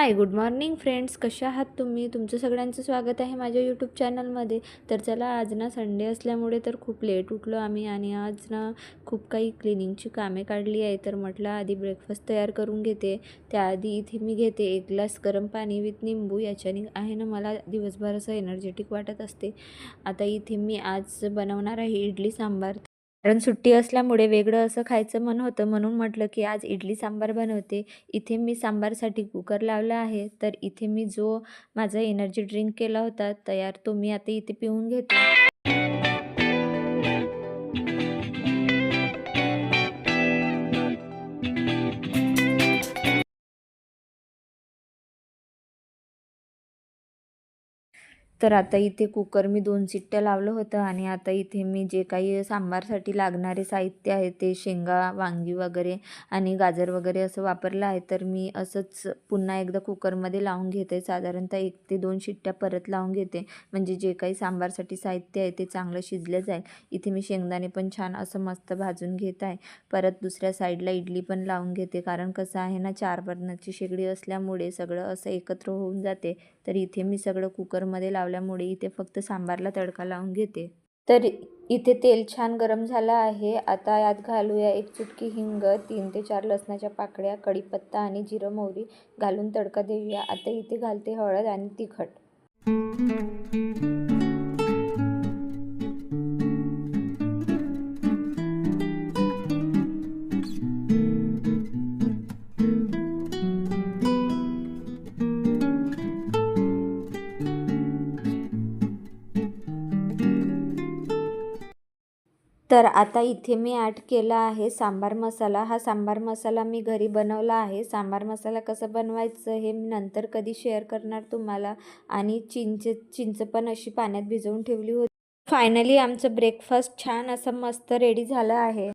Hi good morning friends कशा आहात तुम्ही? तुमचं सगळ्यांचं स्वागत आहे माझ्या यूट्यूब चॅनलमध्ये तर चला आज ना संडे असल्यामुळे तर खूप लेट उठलो आम्ही आणि आज ना खूप काही क्लिनिंगची कामे काढली आहे. तर म्हटलं आधी ब्रेकफास्ट तयार करून घेते. त्याआधी इथे मी घेते एक ग्लास गरम पाणी विथ निंबू. याच्याने आहे ना मला दिवसभर असं एनर्जेटिक वाटत असते. आता इथे मी आज बनवणार आहे इडली सांबार. कारण सुट्टी असल्यामुळे वेगळं असं खायचं मन होतं. म्हणून म्हटलं की आज इडली सांबार बनवते. इथे मी सांबारसाठी कुकर लावला आहे. तर इथे मी जो माझा एनर्जी ड्रिंक केला होता तयार तो मी आता इथे पिऊन घेते. तर आता इथे कुकर मी दोन शिट्ट्या लावलं होतं आणि आता इथे मी जे काही सांबारसाठी लागणारे साहित्य आहे ते शेंगा वांगी वगैरे आणि गाजर वगैरे असं वापरलं आहे. तर मी असंच पुन्हा एकदा कुकरमध्ये लावून घेते. साधारणतः एक ते दोन शिट्ट्या परत लावून घेते. म्हणजे जे काही सांबारसाठी साहित्य आहे ते चांगलं शिजलं जाईल. इथे मी शेंगदाणे पण छान असं मस्त भाजून घेत आहे. परत दुसऱ्या साईडला इडली पण लावून घेते. कारण कसं आहे ना चार बर्नरची शेगडी असल्यामुळे सगळं असं एकत्र होऊन जाते. तर इथे मी सगळं कुकरमध्ये लावल्यामुळे इथे फक्त सांबारला तडका लावून घेते. तर इथे तेल छान गरम झालं आहे. आता यात घालूया एक चुटकी हिंग तीन ते चार लसणाच्या पाकळ्या कढीपत्ता आणि जिरं मोहरी घालून तडका देऊया. आता इथे घालते हळद आणि तिखट. तर आता इथे मी ॲड केला आहे सांबार मसाला. हा सांबार मसाला मी घरी बनवला आहे. सांबार मसाला कसं बनवायचं हे मी नंतर कधी शेअर करणार तुम्हाला. आणि चिंच चिंच पण अशी पाण्यात भिजवून ठेवली होती. फायनली आमचं ब्रेकफास्ट छान असं मस्त रेडी झालं आहे.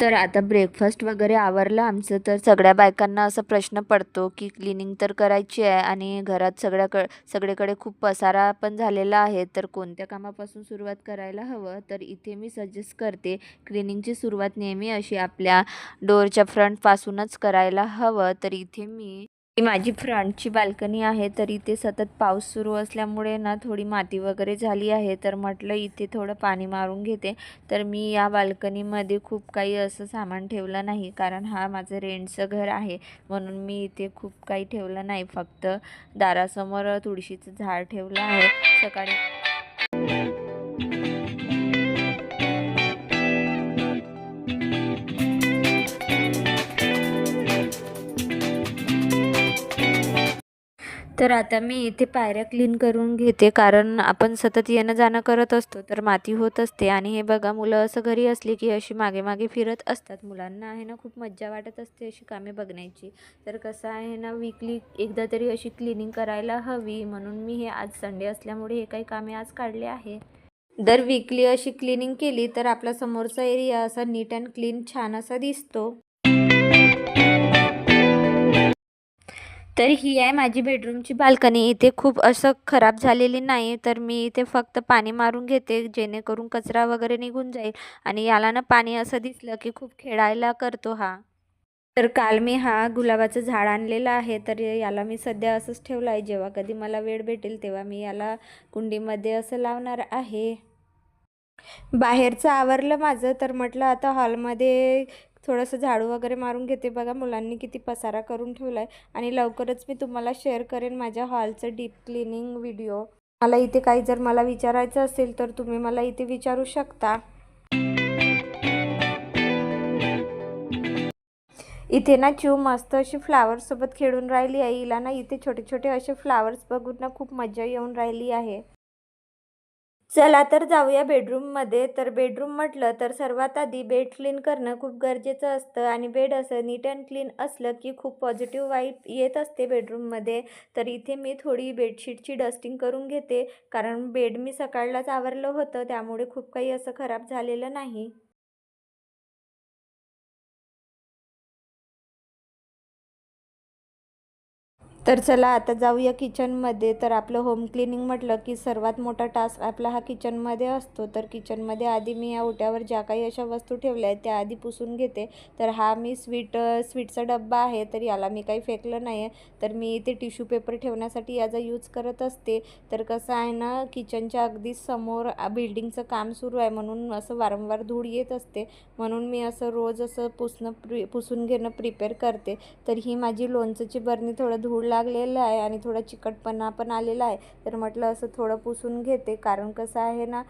तर आता ब्रेकफास्ट वगैरे आवरलं आमचं तर सगळ्या बायकांना असा प्रश्न पडतो की क्लिनिंग तर करायची आहे आणि घरात सगळ्याक सगळीकडे खूप पसारा पण झालेला आहे तर कोणत्या कामापासून सुरुवात करायला हवं? तर इथे मी सजेस्ट करते क्लिनिंगची सुरुवात नेहमी अशी आपल्या डोअरच्या फ्रंटपासूनच करायला हवं. तर इथे मी ही माझी फ्रंटची बाल्कनी आहे तर इथे सतत पाऊस सुरू असल्यामुळे ना थोडी माती वगैरे झाली आहे तर म्हटलं इथे थोडं पाणी मारून घेते. तर मी या बाल्कनीमध्ये खूप काही असं सामान ठेवलं नाही कारण हा माझं रेंटचं घर आहे. म्हणून मी इथे खूप काही ठेवलं नाही फक्त दारासमोर तुळशीचं झाड ठेवलं आहे. सकाळी तर आता मी इथे पायऱ्या क्लीन करून घेते. कारण आपण सतत येणं जाणं करत असतो तर माती होत असते. आणि हे बघा मुलं असं घरी असली की अशी मागे मागे फिरत असतात. मुलांना आहे ना खूप मज्जा वाटत असते अशी कामे बघण्याची. तर कसं आहे ना वीकली एकदा तरी अशी क्लिनिंग करायला हवी. म्हणून मी हे आज संडे असल्यामुळे हे काही कामे आज काढले आहे. दर वीकली अशी क्लिनिंग केली तर आपला समोरचा एरिया असा नीट अँड क्लीन छान असा दिसतो. तर ही आहे माझी बेडरूमची बाल्कनी इथे खूप असं खराब झालेली नाही तर मी इथे फक्त पाणी मारून घेते जेणेकरून कचरा वगैरे निघून जाईल. आणि याला ना पाणी असं दिसलं की खूप खेळायला करतो हा. तर काल मी हा गुलाबाचं झाड आणलेलं आहे तर याला मी सध्या असंच ठेवलं आहे. जेव्हा कधी मला वेळ भेटेल तेव्हा मी याला कुंडीमध्ये असं लावणार आहे. बाहेरचं आवरलं माझं तर म्हटलं आता हॉलमध्ये थोडंसं झाडू वगैरे मारून घेते बघा. मुलांनी किती पसारा करून ठेवला आहे आणि लवकरच मी तुम्हाला शेअर करेन माझ्या हॉलचं डीप क्लिनिंग व्हिडिओ. मला इथे काही जर मला विचारायचं असेल तर तुम्ही मला इथे विचारू शकता. इथे ना चिव मस्त अशी फ्लावर्ससोबत खेळून राहिली आहे. हिला ना इथे छोटे छोटे असे फ्लावर्स बघून ना खूप मजा येऊन राहिली आहे. चला तर जाऊया बेडरूममध्ये तर बेडरूम म्हटलं तर सर्वात आधी बेड क्लीन करणं खूप गरजेचं असतं आणि बेड असं नीट अँड क्लीन असलं की खूप पॉझिटिव्ह वाईब येत असते बेडरूममध्ये तर इथे मी थोडी बेडशीटची डस्टिंग करून घेते. कारण बेड मी सकाळलाच आवरलं होतं त्यामुळे खूप काही असं खराब झालेलं नाही. तर चला आता जाऊया किचनमध्ये तर आपलं होम क्लिनिंग म्हटलं की सर्वात मोठा टास्क आपला हा किचनमध्ये असतो. तर किचनमध्ये आधी मी या ओट्यावर ज्या काही अशा वस्तू ठेवल्या आहेत त्या आधी पुसून घेते. तर हा मी स्वीट स्वीटचा डब्बा आहे तर याला मी काही फेकलं नाही आहे तर मी इथे टिश्यू पेपर ठेवण्यासाठी याचा यूज करत असते. तर कसं आहे ना किचनच्या अगदी समोर बिल्डिंगचं काम सुरू आहे म्हणून असं वारंवार धूळ येत असते. म्हणून मी असं रोज असं पुसणं प्रि पुसून घेणं प्रिपेअर करते. तर ही माझी लोणचंची बरणी थोडं धूळ लागलेलं आहे आणि थोडा चिकटपणा पण आलेला आहे. तर म्हटलं असं थोडं पुसून घेते. कारण कसं आहे ना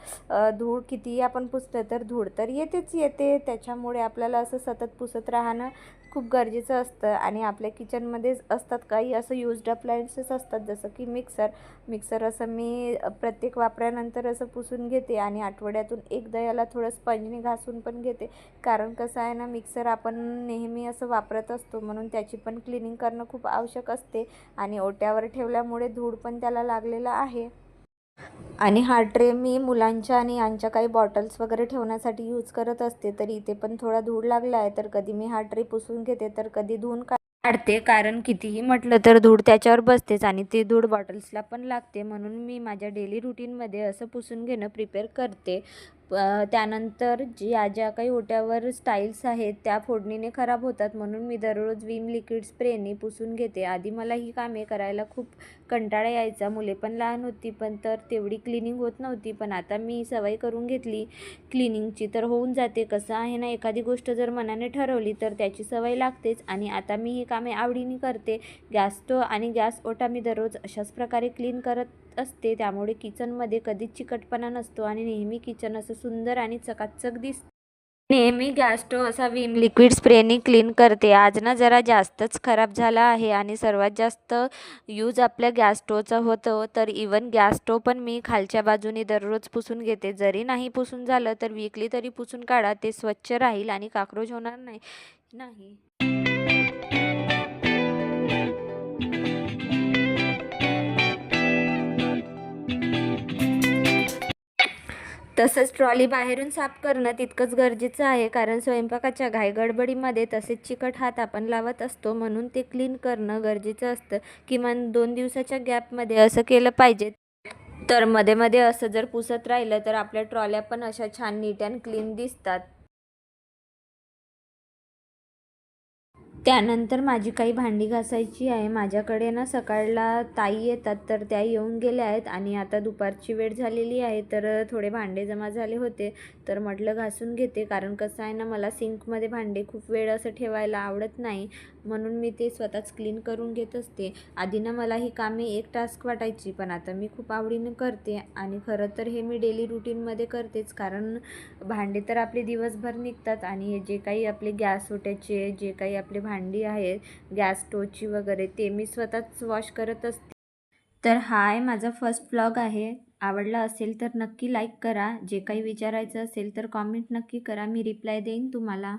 धूळ कितीही आपण पुसलं तर धूळ तर येतेच येते. त्याच्यामुळे आपल्याला असं सतत पुसत राहणं खूप गरजेचं असतं आणि आपल्या किचनमध्येच असतात काही असं यूज्ड अप्लायन्सेस असतात जसं की मिक्सर मिक्सर असं मी प्रत्येक वापरानंतर असं पुसून घेते आणि आठवड्यातून एकदा याला थोडं स्पंजने घासून पण घेते. कारण कसं आहे ना मिक्सर आपण नेहमी असं वापरत असतो म्हणून त्याची पण क्लिनिंग करणं खूप आवश्यक असते आणि ओट्यावर ठेवल्यामुळे धूळ पण त्याला लागलेला आहे. आणि हा ट्रे मी मुलांच्या आणि यांच्या काही बॉटल्स वगैरे ठेवण्यासाठी यूज करत असते तर इथे पण थोडा धूळ लागला आहे. तर कधी मी हा ट्रे पुसून घेते तर कधी धुवून काढते. कारण कितीही म्हटलं तर धूळ त्याच्यावर बसतेच आणि ते धूळ बॉटल्सला पण लागते. म्हणून मी माझ्या डेली रुटीनमध्ये असं पुसून घेणं प्रिपेअर करते. त्यानंतर ज्या ज्या काही ओट्यावर स्टाईल्स आहेत त्या फोडणीने खराब होतात म्हणून मी दररोज विम लिक्विड स्प्रेने पुसून घेते. आधी मला ही कामे करायला खूप कंटाळा यायचा. मुले पण लहान होती पण तर तेवढी क्लिनिंग होत नव्हती. पण आता मी सवय करून घेतली. क्लिनिंगची तर होऊन जाते. कसं आहे ना एखादी गोष्ट जर मनाने ठरवली तर त्याची सवय लागतेच. आणि आता मी ही कामे आवडीने करते. गॅस स्टो आणि गॅस ओटा मी दररोज अशाच प्रकारे क्लीन करत असते त्यामुळे किचनमध्ये कधीच चिकटपणा नसतो आणि नेहमी किचन असं सुंदर आणि चकाचक दिसतं. नेहमी गॅस असा विम लिक्विड स्प्रेने क्लीन करते. आज ना जरा जास्तच खराब झाला आहे आणि सर्वात जास्त यूज आपल्या गॅस स्टोवचा होतो. तर इवन गॅस स्टोव पण मी खालच्या बाजूने दररोज पुसून घेते. जरी नाही पुसून झालं तर वीकली तरी पुसून काढा. ते स्वच्छ राहील आणि काक्रोच होणार नाही. नाही. तसंच ट्रॉली बाहेरून साफ करणं तितकंच गरजेचं आहे कारण स्वयंपाकाच्या घाईगडबडीमध्ये तसेच चिकट हात आपण लावत असतो म्हणून ते क्लीन करणं गरजेचं असतं. किमान दोन दिवसाच्या गॅपमध्ये असं केलं पाहिजे. तर मध्ये मध्ये असं जर पुसत राहिलं तर आपल्या ट्रॉल्या पण अशा छान नीट अँड क्लीन दिसतात. त्यानंतर माझी काही भांडी घासायची आहे. माझ्याकडे ना सकाळला ताई येतात तर त्या येऊन गेल्या आहेत आणि आता दुपारची वेळ झालेली आहे तर थोडे भांडे जमा झाले होते. तर म्हटलं घासून घेते कारण कसं आहे ना मला सिंकमध्ये भांडे खूप वेळ असं ठेवायला आवडत नाही. म्हणून मी ते स्वतःच क्लीन करून घेत असते. आधी ना मला ही कामे एक टास्क वाटायची पण आता मी खूप आवडीनं करते आणि खरं तर हे मी डेली रुटीनमध्ये करतेच कारण भांडे तर आपले दिवसभर निघतात आणि हे जे काही आपले गॅस ओट्याचे जे काही आपले भांडे भांडी आहेत गॅस स्टोवची वगैरे ते मी स्वतःच वॉश करत असते. तर हा आहे माझा फर्स्ट ब्लॉग आहे. आवडला असेल तर नक्की लाईक करा. जे काही विचारायचं असेल तर कॉमेंट नक्की करा. मी रिप्लाय देईन तुम्हाला.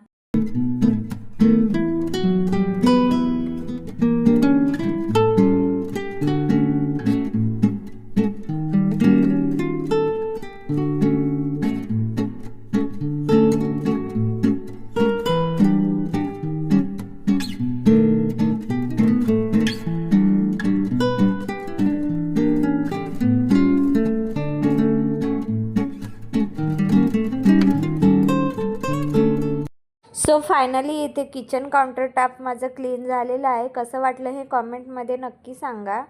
सो फायनली इथे किचन काउंटर टॉप माझं क्लीन झालेलं आहे. कसं वाटलं हे कॉमेंटमध्ये नक्की सांगा.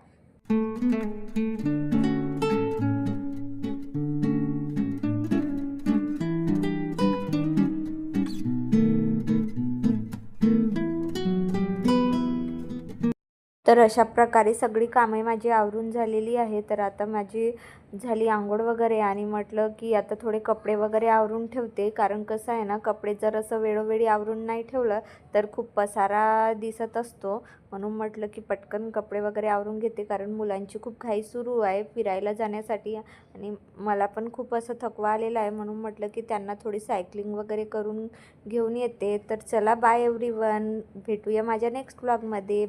तर अशा प्रकारे सगळी कामे माझी आवरून झालेली आहे तर आता माझी झाली आंघोळ वगैरे आणि म्हटलं की आता थोडे कपडे वगैरे आवरून ठेवते. कारण कसं आहे ना कपडे जर असं वेळोवेळी आवरून नाही ठेवलं तर खूप पसारा दिसत असतो. म्हणून म्हटलं की पटकन कपडे वगैरे आवरून घेते. कारण मुलांची खूप घाई सुरू आहे फिरायला जाण्यासाठी आणि मला पण खूप असं थकवा आलेला आहे. म्हणून म्हटलं की त्यांना थोडी सायकलिंग वगैरे करून घेऊन येते. तर चला बाय एव्हरी भेटूया माझ्या नेक्स्ट ब्लॉगमध्ये